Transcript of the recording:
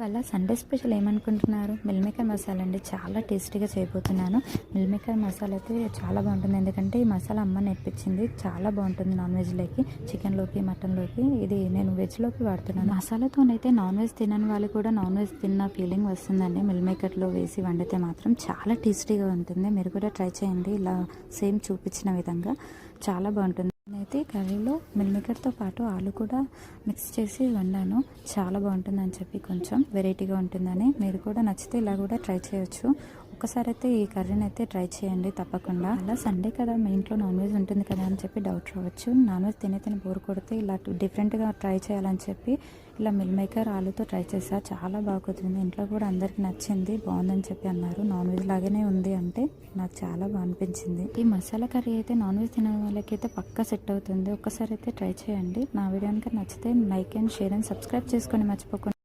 వాళ్ళ Sunday special ఏమనుకుంటున్నారు? మిల్ మసాలా అండి చాలా టేస్టీగా చేయబోతున్నాను. మిల్ మసాలా అయితే చాలా బాగుంటుంది. ఎందుకంటే ఈ మసాలా అమ్మ నేర్పించింది. చాలా బాగుంటుంది నాన్ వెజ్లోకి చికెన్లోకి మటన్లోకి. ఇది నేను వెజ్లోకి వాడుతున్నాను. మసాలాతోనైతే నాన్ వెజ్ తినని వాళ్ళు కూడా నాన్ వెజ్ తిన్న ఫీలింగ్ వస్తుందండి. మిల్మేకర్లో వేసి వండితే మాత్రం చాలా టేస్టీగా ఉంటుంది. మీరు కూడా ట్రై చేయండి. ఇలా సేమ్ చూపించిన విధంగా. చాలా బాగుంటుంది. నేనైతే కర్రీలో మిల్మేకర్తో పాటు ఆలు కూడా మిక్స్ చేసి వండాను. చాలా బాగుంటుందని చెప్పి కొంచెం వెరైటీగా ఉంటుందని. మీరు కూడా నచ్చితే ఇలా కూడా ట్రై చేయొచ్చు. ఒకసారి అయితే ఈ కర్రీని అయితే ట్రై చేయండి తప్పకుండా. అలా సండే కదా మీ ఇంట్లో నాన్ వెజ్ ఉంటుంది కదా అని చెప్పి డౌట్ రావచ్చు. నాన్ వెజ్ తినే తిని బోర్ కొడితే ఇలా డిఫరెంట్గా ట్రై చేయాలని చెప్పి ఇలా మిల్ మేకర్ ఆలుతో ట్రై చేసా. చాలా బాగుతుంది ఇంట్లో కూడా అందరికి నచ్చింది. బాగుందని చెప్పి అన్నారు. నాన్ వెజ్ లాగానే ఉంది అంటే నాకు చాలా బాగా అనిపించింది. ఈ మసాలా కర్రీ అయితే నాన్ వెజ్ తినే వాళ్ళకైతే పక్కా సెట్ అవుతుంది. ఒక్కసారి అయితే ట్రై చేయండి. నా వీడియో కనుక నచ్చితే like and share and subscribe చేసుకొని మర్చిపోకుండా